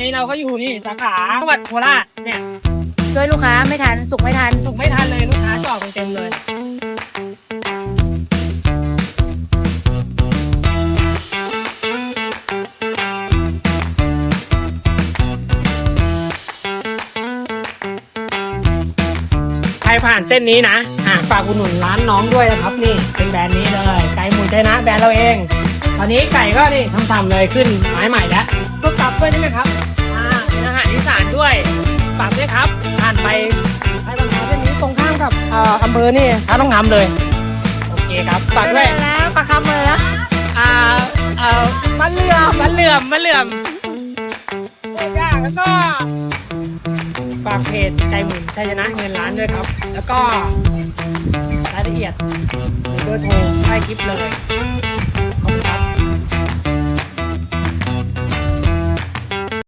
นี่เราก็อยู่นี่สาขาจังหวัดโคราชเนี่ยช่วยลูกค้าไม่ทัน สุกไม่ทัน สุกไม่ทันเลยลูกค้าจอดกันเต็มเลยใครผ่านเส้นนี้นะอะฝากอุดหนุนร้านน้องด้วยนะครับ นี่เป็นแบรนด์นี้เลยไก่หมูใจนะแบรนด์เราเอง ตอนนี้ไก่ก็นี่ทำๆเลยขึ้นไม้ใหม่แล้วก็กลับด้วยใช่ไหมครับ ฝากด้วยครับผ่านไปไปตรงเส้นนี้ตรงข้ามกับเอ่ออำเภอนี่ท่าต้องงำเลย โอเคครับฝากด้วยแล้วปลาคำเลยนะอ่าเอ่อมันเหลื่อมมันเหลื่อมมันเหลื่อมย่างแล้วก็ฝากเพจใจหมุนชัยชนะเงินล้านด้วยครับ แล้วก็รายละเอียดหรือเบอร์โทรใต้คลิปเลย